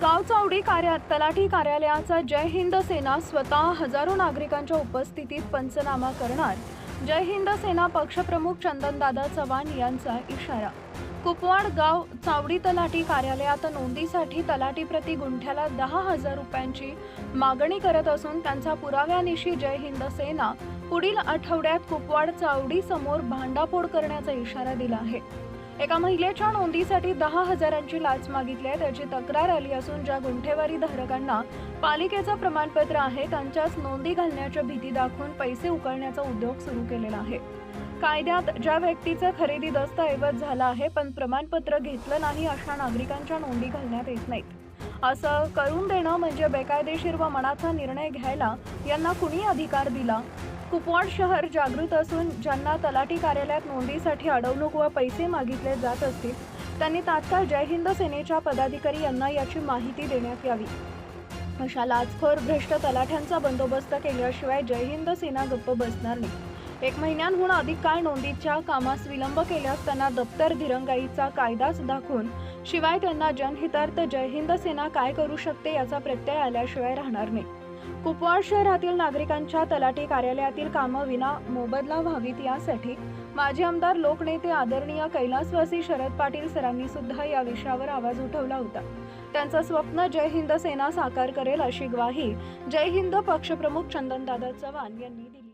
गाव चावडी कार्यात तलाठी कार्यालयाचा जय हिंद सेना स्वतः हजारो नागरिकांच्या उपस्थितीत पंचनामा करणार. जय हिंद सेना पक्षप्रमुख चंदनदादा चव्हाण यांचा इशारा. कुपवाड गाव चावडी तलाठी कार्यालयात नोंदीसाठी तलाठी प्रति गुंठ्याला दहा हजार रुपयांची मागणी करत असून त्यांचा पुराव्यानिशी जय हिंद सेना पुढील आठवड्यात कुपवाड चावडी समोर भांडाफोड करण्याचा इशारा दिला आहे. एका महिलेच्या नोंदीसाठी दहा हजारांची लाच मागितली आहे. त्याची तक्रार आली असून ज्या गुंठेवारी धारकांना पालिकेचं प्रमाणपत्र आहे त्यांच्याच नोंदी घालण्याच्या भीती दाखवून पैसे उकळण्याचा उद्योग सुरू केलेला आहे. कायद्यात ज्या व्यक्तीचं खरेदी दस्तऐवज झाला आहे पण प्रमाणपत्र घेतलं नाही अशा नागरिकांच्या नोंदी घालण्यात येत नाहीत. असं करून देणं म्हणजे बेकायदेशीर व मनाचा निर्णय घ्यायला यांना कुणी अधिकार दिला? कुपवाड शहर जागृत असून ज्यांना तलाठी कार्यालयात नोंदीसाठी अडवणूक व पैसे मागितले जात असतील त्यांनी तात्काळ जय हिंद सेनेच्या पदाधिकारी यांना याची माहिती देण्यात यावी. अशा लाचखोर भ्रष्ट तलाठ्यांचा बंदोबस्त केल्याशिवाय जय हिंद सेना गप्प बसणार नाही. एक महिन्यांहून अधिक काळ नोंदीच्या कामास विलंब केल्यास त्यांना दप्तर दिरंगाईचा कायदाच दाखवून शिवाय त्यांना जनहितार्थ जय हिंद सेना काय करू शकते याचा प्रत्यय आल्याशिवाय राहणार नाही. कुपवाड शहरातील नागरिकांच्या तलाठी कार्यालयातील कामं विना मोबदला व्हावीत यासाठी माजी आमदार लोकनेते आदरणीय कैलासवासी शरद पाटील सरांनी सुद्धा या विषयावर आवाज उठवला होता. त्यांचं स्वप्न जय हिंद सेना साकार करेल अशी ग्वाही जय हिंद पक्षप्रमुख चंदनदादा चव्हाण यांनी दिली.